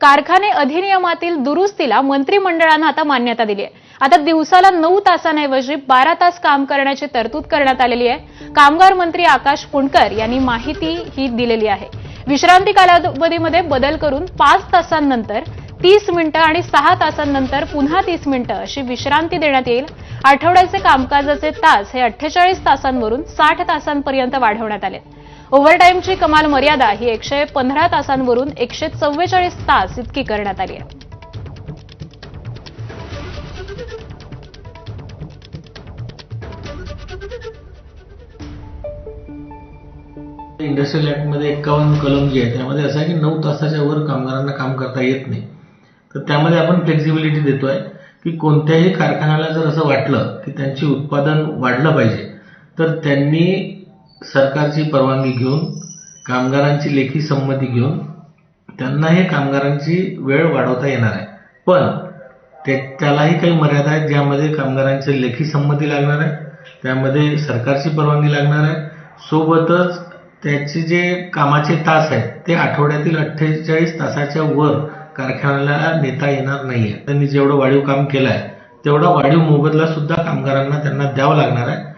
कारखाने अधिनियमातील दुरुस्तीला मंत्रिमंडळानं आता मान्यता दिली आहे. आता दिवसाला नऊ तासांऐवजी बारा तास काम करण्याची तरतूद करण्यात आलेली आहे. कामगार मंत्री आकाश पुणकर यांनी माहिती ही दिलेली आहे. विश्रांती कालावधीमध्ये बदल करून पाच तासांनंतर तीस मिनिटं आणि सहा तासांनंतर पुन्हा तीस मिनिटं अशी विश्रांती देण्यात येईल. आठवड्याचे कामकाजाचे तास हे अठ्ठेचाळीस तासांवरून साठ तासांपर्यंत वाढवण्यात आले. ओव्हरटाईमची कमाल मर्यादा ही एकशे पंधरा तासांवरून एकशे चव्वेचाळीस तास इतकी करण्यात आली आहे. इंडस्ट्रियल ॲक्टमध्ये एक्कावन्न कलम जे आहे त्यामध्ये असं आहे की नऊ तासाच्या वर कामगारांना काम करता येत नाही. तर त्यामध्ये आपण फ्लेक्झिबिलिटी देतोय की कोणत्याही कारखान्याला जर असं वाटलं की त्यांची उत्पादन वाढलं पाहिजे तर त्यांनी सरकारची परवानगी घेऊन कामगारांची लेखी संमती घेऊन त्यांना हे कामगारांची वेळ वाढवता येणार आहे. पण त्यालाही काही मर्यादा आहेत ज्यामध्ये कामगारांची लेखी संमती लागणार आहे त्यामध्ये सरकारची परवानगी लागणार आहे. सोबतच त्याचे जे कामाचे तास आहेत ते आठवड्यातील अठ्ठेचाळीस तासाच्या वर कारखान्याला नेता येणार नाही आहे त्यांनी जेवढं वाढीव काम केलं आहे तेवढा वाढीव मोबदला सुद्धा कामगारांना त्यांना द्यावा लागणार आहे.